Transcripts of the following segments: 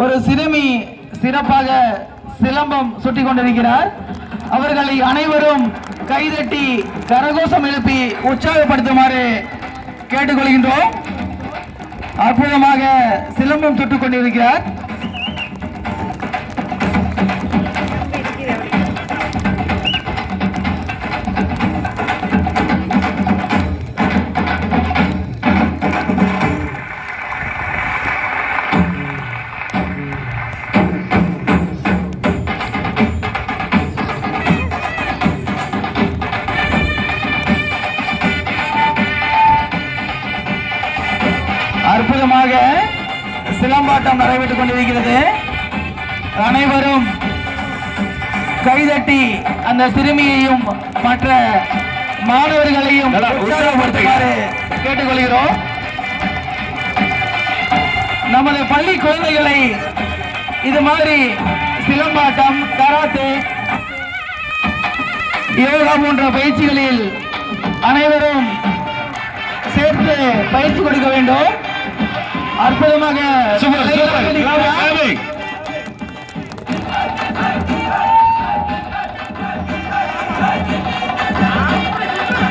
ஒரு சிறுமி சிறப்பாக சிலம்பம் சுட்டி கொண்டிருக்கிறார் அவர்களை அனைவரும் கைதட்டி கரகோஷம் எழுப்பி உற்சாகப்படுத்துமாறு கேட்டுக்கொள்கின்றோம். அற்புதமாக சிலம்பம் சுட்டுக் கொண்டிருக்கிறார் அற்புதமாக சிலம்பாட்டம் நடைபெற்றுக் கொண்டிருக்கிறது. அனைவரும் கைதட்டி அந்த சிறுமியையும் மற்ற மாணவர்களையும் உற்சாகப்படுத்துமாறு கேட்டுக்கொள்கிறோம். நமது பள்ளி குழந்தைகளை இது மாதிரி சிலம்பாட்டம் கராத்தே யோகா போன்ற பயிற்சிகளில் அனைவரும் சேர்த்து பயிற்சி கொடுக்க வேண்டும். அற்புதமாக சூப்பர் சூப்பர்.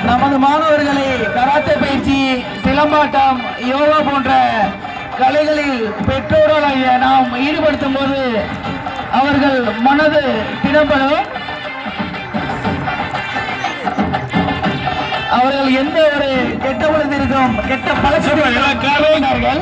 நமது மாணவர்களை கராத்தே பயிற்சி சிலம்பாட்டம் யோகா போன்ற கலைகளில் பெற்றோர்களாகிய நாம் ஈடுபடுத்தும் போது அவர்கள் மனது திடம்படும். அவர்கள் எந்த ஒரு கெட்ட பழத்திற்கும் கெட்ட பழக்கம்